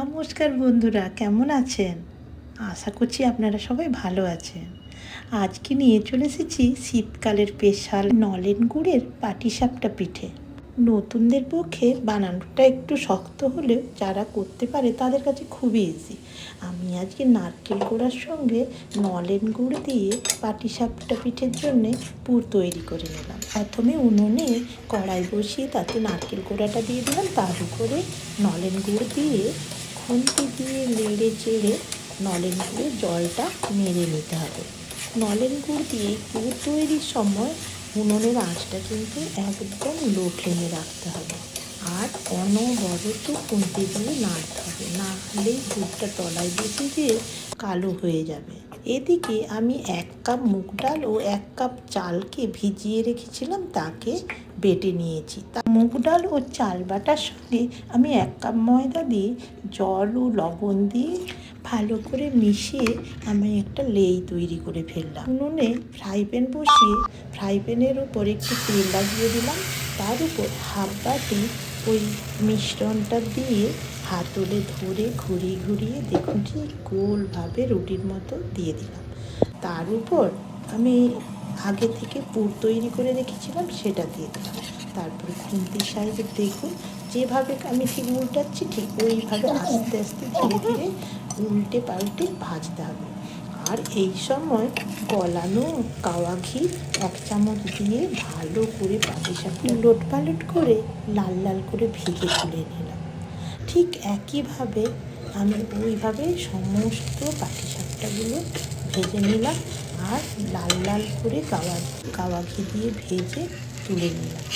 নমস্কার বন্ধুরা, কেমন আছেন? আশা করছি আপনারা সবাই ভালো আছেন। আজকে নিয়ে চলে এসেছি শীতকালের স্পেশাল নলেন গুড়ের পাটিসাপটা পিঠে। নতুনদের পক্ষে বানানোটা একটু শক্ত হলেও যারা করতে পারে তাদের কাছে খুবই ইজি আমি আজকে নারকেল গোড়ার সঙ্গে নলেন গুড় দিয়ে পাটিসাপটা পিঠের জন্যে পুর তৈরি করে নিলাম। প্রথমে উনুনে কড়াই বসিয়ে তাতে নারকেল গোড়াটা দিয়ে দিলাম। তার উপরে নলেন গুড় দিয়ে খুন্তি দিয়ে নেড়ে চেড়ে নলেন গুঁড়ে জলটা মেরে নিতে হবে। নলেন গুড় দিয়ে গুড় তৈরির সময় উনুনের আঁচটা কিন্তু একদম লো ফ্লেমে রাখতে হবে। আর অনবরত খুন্তি দিয়ে নাড়তে হবে। না হলেই গুড়টা তলায় বসে দিয়ে কালো হয়ে যাবে। এদিকে আমি এক কাপ মুগ ডাল ও এক কাপ চালকে ভিজিয়ে রেখেছিলাম, তাকে বেটে নিয়েছি। তা মুগ ডাল ও চাল বাটার সঙ্গে আমি এক কাপ ময়দা দিয়ে জল ও লবণ দিয়ে ভালো করে মিশিয়ে আমি একটা লেই তৈরি করে ফেললাম। উনুনে ফ্রাই প্যান বসিয়ে ফ্রাই প্যানের উপর একটু তেল লাগিয়ে দিলাম। তার উপর হাফ বাটি ওই মিশ্রণটা দিয়ে হাতলে ধরে ঘুরিয়ে ঘুরিয়ে দেখুন ঠিক গোলভাবে রুটির মতো দিয়ে দিলাম। তার উপর আমি আগে থেকে পুর তৈরি করে রেখেছিলাম সেটা দিয়ে দিলাম। তারপরে খুন্তির সাইজে দেখুন, যেভাবে আমি ঠিক উল্টাচ্ছি ঠিক ওইভাবে আস্তে আস্তে ধীরে ধীরে উল্টে পাল্টে ভাজতে হবে। আর এই সময় গলানো কাওয়া ঘি এক চামচ দিয়ে ভালো করে পাটিসাপটা লোট পালট করে লাল লাল করে ভেজে তুলে নিলাম। ঠিক একইভাবে আমি ওইভাবে সমস্ত পাটিসাপটাগুলো ভেজে নিলাম আর লাল লাল করে কাওয়া কাওয়া ঘি দিয়ে ভেজে তুলে নিলাম।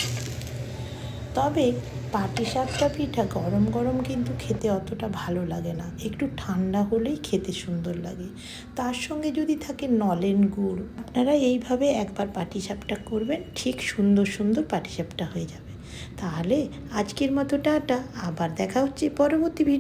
তবে পাটিসাপটা পিঠা গরম গরম কিন্তু খেতে অতটা ভালো লাগে না। একটু ঠান্ডা হলেই খেতে সুন্দর লাগে। তার সঙ্গে যদি থাকে নলেন গুড়, আপনারা এইভাবে একবার পাটিসাপটা করবেন, ঠিক সুন্দর সুন্দর পাটিসাপটা হয়ে যাবে। তাহলে আজকের মতো টাটা আবার দেখা হচ্ছে পরবর্তী ভিডিও